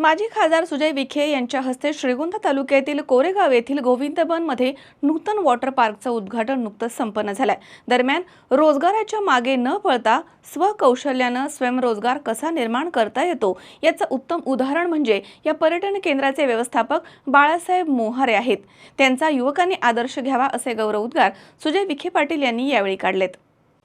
माजी खासदार सुजय विखे यांच्या हस्ते श्रीगोंदा तालुक्यातील कोरेगाव येथील गोविंदबनमध्ये नूतन वॉटर पार्कचं उद्घाटन नुकतंच संपन्न झालंय. दरम्यान रोजगाराच्या मागे न पळता स्वकौशल्यानं स्वयंरोजगार कसा निर्माण करता येतो याचं उत्तम उदाहरण म्हणजे या पर्यटन केंद्राचे व्यवस्थापक बाळासाहेब मोहारे आहेत. त्यांचा युवकांनी आदर्श घ्यावा असे गौरवोद्गार सुजय विखे पाटील यांनी यावेळी काढलेत.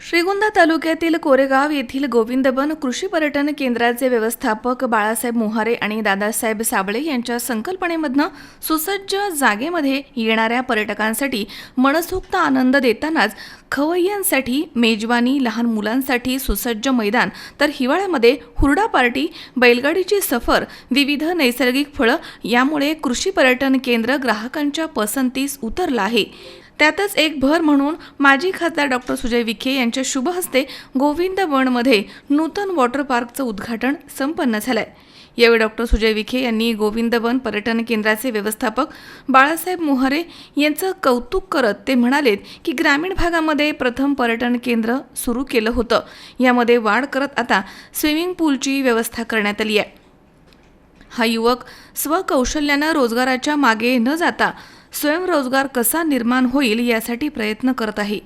श्रीगोंदा तालुक्यातील कोरेगाव येथील गोविंदबन कृषी पर्यटन केंद्राचे व्यवस्थापक बाळासाहेब मोहारे आणि दादासाहेब साबळे यांच्या संकल्पनेमधनं सुसज्ज जागेमध्ये येणाऱ्या पर्यटकांसाठी मनसोक्त आनंद देतानाच खवय्यांसाठी मेजवानी लहान मुलांसाठी सुसज्ज मैदान तर हिवाळ्यामध्ये हुरडा पार्टी बैलगाडीची सफर विविध नैसर्गिक फळं यामुळे कृषी पर्यटन केंद्र ग्राहकांच्या पसंतीस उतरलं आहे. त्यातच एक भर म्हणून माजी खासदार डॉक्टर सुजय विखे यांच्या शुभ हस्ते गोविंद वनमध्ये नूतन वॉटर पार्कचं उद्घाटन संपन्न झालं आहे यावेळी डॉक्टर सुजय विखे यांनी गोविंदवन पर्यटन केंद्राचे व्यवस्थापक बाळासाहेब मोहरे यांचं कौतुक करत ते म्हणालेत की ग्रामीण भागामध्ये प्रथम पर्यटन केंद्र सुरू केलं होतं. यामध्ये वाढ करत आता स्विमिंग पूलची व्यवस्था करण्यात आली आहे. हा युवक स्वकौशल्यानं रोजगाराच्या मागे न जाता स्वयंरोजगार कसा निर्माण होईल यासाठी प्रयत्न करत आहे.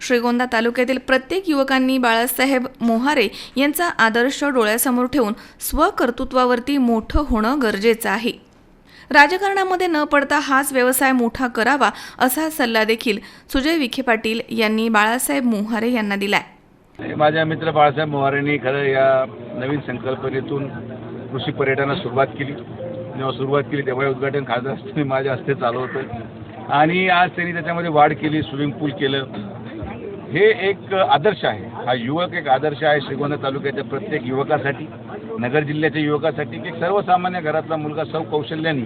श्रीगोंदा तालुक्यातील प्रत्येक युवकांनी बाळासाहेब मोहारे यांचा आदर्श डोळ्यासमोर ठेवून स्वकर्तृत्वावरती मोठं होणं गरजेचं आहे. राजकारणामध्ये न पडता हाच व्यवसाय मोठा करावा असा सल्ला देखील सुजय विखे पाटील यांनी बाळासाहेब मोहारे यांना दिलाय. माझ्या मित्र बाळासाहेब मोहारेंनी खरं या नवीन संकल्पनेतून कृषी पर्यटनास सुरुवात केली. जेव्हा सुरुवात केली तेव्हा उद्घाटन खासदार असताना माझ्या हस्ते चालू होतं आणि आज त्यांनी त्याच्यामध्ये वाढ केली स्विमिंग पूल केलं. हे एक आदर्श आहे. हा युवक एक आदर्श आहे श्रीगोंदा तालुक्याच्या प्रत्येक युवकासाठी नगर जिल्ह्याच्या युवकासाठी की सर्वसामान्य घरातला मुलगा सौ कौशल्याने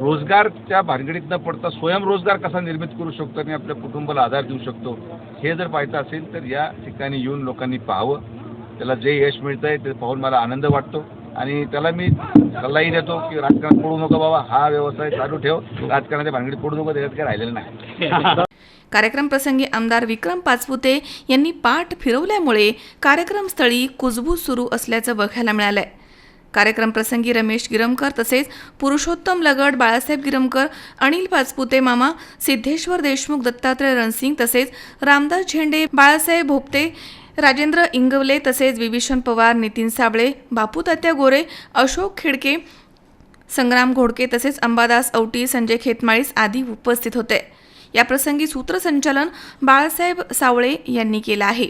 रोजगारच्या भानगडीत न पडता स्वयंरोजगार कसा निर्मित करू शकतो आणि आपल्या कुटुंबाला आधार देऊ शकतो हे जर पाहायचं असेल तर या ठिकाणी येऊन लोकांनी पाहावं. त्याला जे यश मिळतं आहे ते पाहून मला आनंद वाटतो. आणि त्याला मी सल्लाही देतो की राजकारणात पडू नको बाबा हा व्यवसाय चालू ठेव. राजकारणाच्या भानगडीत पडू नको त्याच्यात काही राहिलेलं नाही. कार्यक्रम प्रसंगी आमदार विक्रम पाचपुते यांनी पाठ फिरवल्यामुळे कार्यक्रमस्थळी कुजबूज सुरू असल्याचं बघायला मिळालंय. कार्यक्रम प्रसंगी रमेश गिरमकर तसेच पुरुषोत्तम लगड बाळासाहेब गिरमकर अनिल पाचपुते मामा सिद्धेश्वर देशमुख दत्तात्रय रणसिंग तसेच रामदास झेंडे बाळासाहेब भोपते राजेंद्र इंगवले तसेच विभीषण पवार नितीन साबळे बापू तात्या गोरे अशोक खिडके संग्राम घोडके तसेच अंबादास औटी संजय खेतमाळीस आदी उपस्थित होते. याप्रसंगी सूत्रसंचालन बाळासाहेब सावळे यांनी केलं आहे.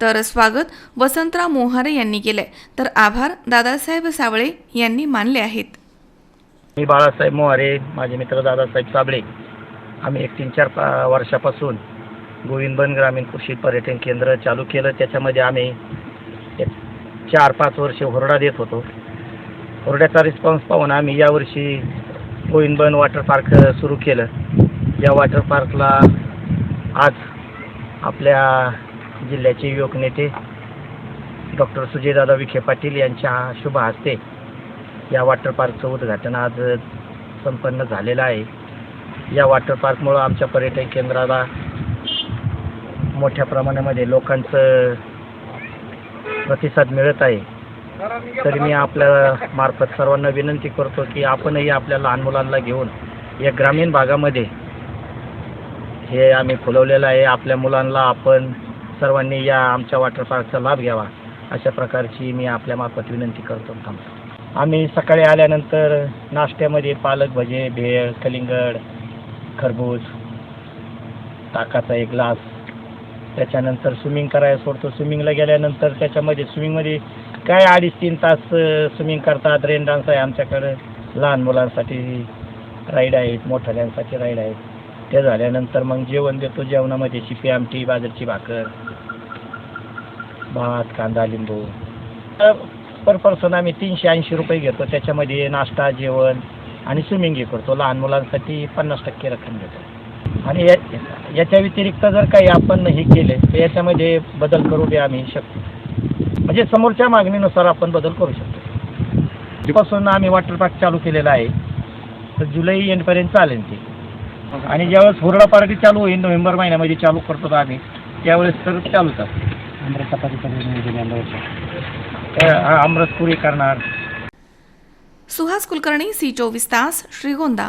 तर स्वागत वसंतराव मोहारे यांनी केलंय. तर आभार दादासाहेब सावळे यांनी मानले आहेत. मी बाळासाहेब मोहारे माझे मित्र दादासाहेब साबळे. आम्ही एक तीन चार वर्षापासून गोविंदबन ग्रामीण कृषी पर्यटन केंद्र चालू केलं. त्याच्यामध्ये आम्ही एक चार पाच वर्षे होरडा देत होतो. होरड्याचा रिस्पॉन्स पाहून आम्ही यावर्षी गोविंदबन वॉटर पार्क सुरू केलं. या वॉटर पार्कला आज आपल्या जिल्ह्याचे युवक नेते डॉक्टर सुजयदादा विखे पाटील यांच्या शुभ हस्ते या वॉटर पार्कचं उद्घाटन आज संपन्न झालेलं आहे. या वॉटर पार्कमुळं आमच्या पर्यटन केंद्राला मोठ्या प्रमाणामध्ये लोकांचं प्रतिसाद मिळत आहे. तरी मी आपल्या मार्फत सर्वांना विनंती करतो की आपणही आपल्या लहान मुलांना घेऊन या ग्रामीण भागामध्ये हे आम्ही फुलवलेलं आहे. आपल्या मुलांना आपण सर्वांनी या आमच्या वॉटर पार्कचा लाभ घ्यावा अशा प्रकारची मी आपल्या मार्फत विनंती करतो. आम्ही सकाळी आल्यानंतर नाश्त्यामध्ये पालक भजे भेळ कलिंगड खरबूज ताकाचा एक ग्लास त्याच्यानंतर स्विमिंग करायला सोडतो. स्विमिंगला गेल्यानंतर त्याच्यामध्ये स्विमिंगमध्ये काय अडीच तीन तास स्विमिंग करतात. रेन डान्स आहे आमच्याकडं. लहान मुलांसाठी राईड आहेत मोठ्याल्यांसाठी राईड आहेत. ते झाल्यानंतर मग जेवण देतो. जेवणामध्ये शिपी आमटी बाजरीची भाकर भात कांदा लिंबू. पर पर्सन आम्ही तीनशे ऐंशी रुपये घेतो. त्याच्यामध्ये नाश्ता जेवण आणि स्विमिंगही करतो. लहान मुलांसाठी पन्नास टक्के रक्कम घेतो आणि या याच्या व्यतिरिक्त जर काही आपण हे केले तर याच्यामध्ये बदल करू बी आम्ही शकतो. म्हणजे समोरच्या मागणीनुसार आपण बदल करू शकतो. पासून आम्ही वॉटर पार्क चालू केलेला आहे. तर जुलै एंडपर्यंत चालेल ते. आणि ज्यावेळेस हुरडा पार्टी चालू होईल नोव्हेंबर महिन्यामध्ये चालू करतो आम्ही त्यावेळेस तर चालूच आमरस पुरी करणार. सुहास कुलकर्णी सी चोवीस तास श्रीगोंदा.